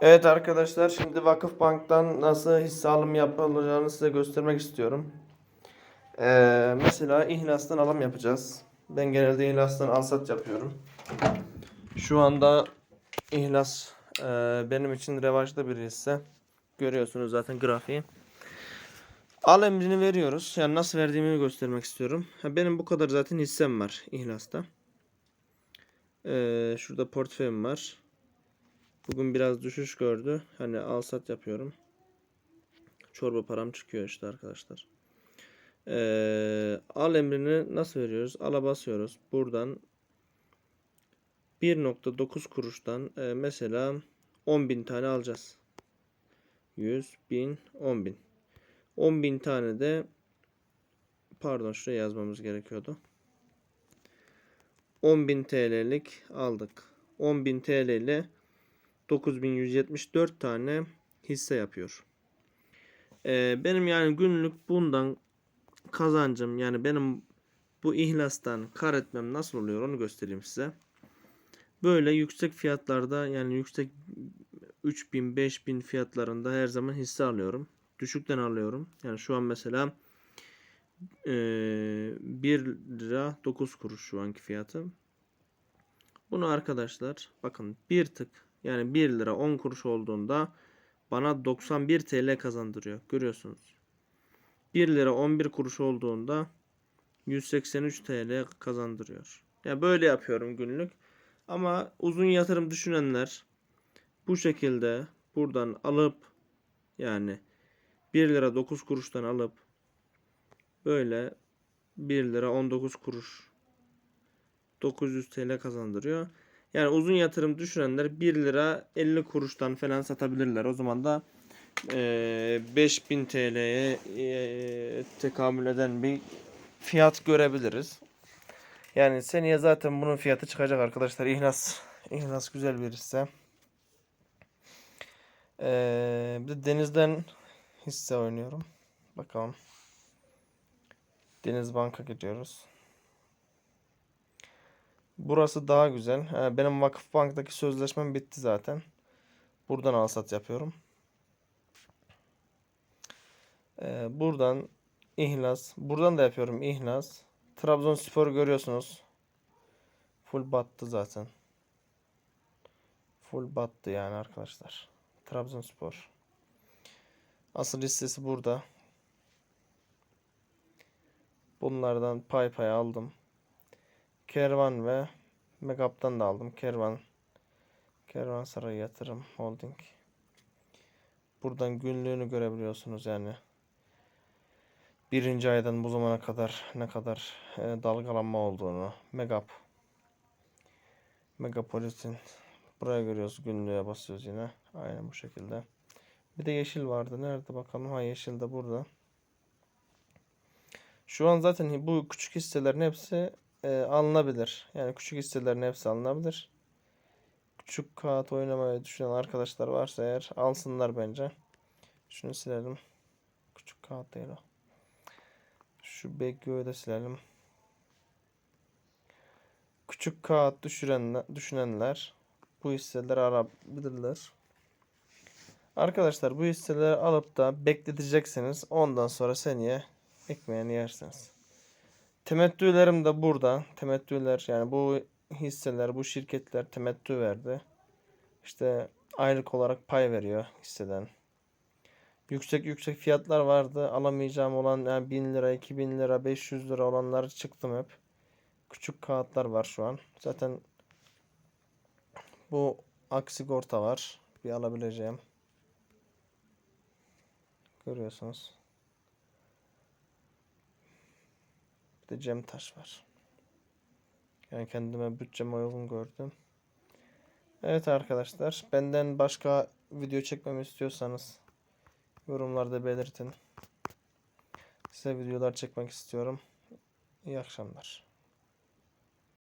Evet arkadaşlar şimdi Vakıfbank'tan nasıl hisse alım yapılacağını size göstermek istiyorum. Ee, mesela İhlas'tan alım yapacağız. Ben genelde İhlas'tan al sat yapıyorum. Şu anda İhlas e, benim için revaçta bir hisse. Görüyorsunuz zaten grafiği. Al emrini veriyoruz. Yani nasıl verdiğimi göstermek istiyorum. Benim bu kadar zaten hissem var İhlas'ta. Ee, şurada portföyüm var. Bugün biraz düşüş gördü. Hani al sat yapıyorum. Çorba param çıkıyor işte arkadaşlar. Ee, al emrini nasıl veriyoruz? Ala basıyoruz. Buradan 1.9 kuruştan e, mesela 10.000 tane alacağız. 100, 1000, 10.000. 10.000 tane de pardon şuraya yazmamız gerekiyordu. 10.000 TL'lik aldık. 10.000 TL ile 9174 tane hisse yapıyor. Ee, benim yani günlük bundan kazancım yani benim bu ihlastan kar etmem nasıl oluyor onu göstereyim size. Böyle yüksek fiyatlarda yani yüksek 3000 5000 fiyatlarında her zaman hisse alıyorum. Düşükten alıyorum. Yani şu an mesela e, 1 lira 9 kuruş şu anki fiyatı. Bunu arkadaşlar bakın bir tık yani 1 lira 10 kuruş olduğunda bana 91 TL kazandırıyor. Görüyorsunuz. 1 lira 11 kuruş olduğunda 183 TL kazandırıyor. Yani böyle yapıyorum günlük. Ama uzun yatırım düşünenler bu şekilde buradan alıp yani 1 lira 9 kuruştan alıp böyle 1 lira 19 kuruş 900 TL kazandırıyor. Yani uzun yatırım düşünenler 1 lira 50 kuruştan falan satabilirler. O zaman da e, 5000 TL'ye e, tekamül eden bir fiyat görebiliriz. Yani seneye zaten bunun fiyatı çıkacak arkadaşlar. İhlas, İhlas güzel bir hisse. Ee, bir de denizden hisse oynuyorum. Bakalım. Deniz Bank'a gidiyoruz. Burası daha güzel. Ha, benim Vakıfbank'taki sözleşmem bitti zaten. Buradan al sat yapıyorum. Ee, buradan İhlas. Buradan da yapıyorum İhlas. Trabzonspor görüyorsunuz. Full battı zaten. Full battı yani arkadaşlar. Trabzonspor. Asıl listesi burada. Bunlardan pay pay aldım. Kervan ve Megap'tan da aldım. Kervan Kervansaray Yatırım Holding. Buradan günlüğünü görebiliyorsunuz yani. Birinci aydan bu zamana kadar ne kadar e, dalgalanma olduğunu. Megap. Megapolit'in buraya görüyoruz. Günlüğe basıyoruz yine. Aynen bu şekilde. Bir de yeşil vardı. Nerede bakalım? Ha yeşil de burada. Şu an zaten bu küçük hisselerin hepsi e, alınabilir. Yani küçük hisselerin hepsi alınabilir. Küçük kağıt oynamayı düşünen arkadaşlar varsa eğer alsınlar bence. Şunu silelim. Küçük kağıt değil o. Şu BGO'yu da silelim. Küçük kağıt düşürenler, düşünenler bu hisseleri alabilirler. Arkadaşlar bu hisseleri alıp da bekleteceksiniz. Ondan sonra seneye ekmeğini yersiniz. Temettülerim de burada. Temettüler yani bu hisseler, bu şirketler temettü verdi. İşte aylık olarak pay veriyor hisseden. Yüksek yüksek fiyatlar vardı. Alamayacağım olan yani 1000 lira, 2000 lira, 500 lira olanlar çıktım hep. Küçük kağıtlar var şu an. Zaten bu aksigorta var. Bir alabileceğim. Görüyorsunuz. De Cem Taş var. Yani kendime bütçeme uygun gördüm. Evet arkadaşlar. Benden başka video çekmemi istiyorsanız yorumlarda belirtin. Size videolar çekmek istiyorum. İyi akşamlar.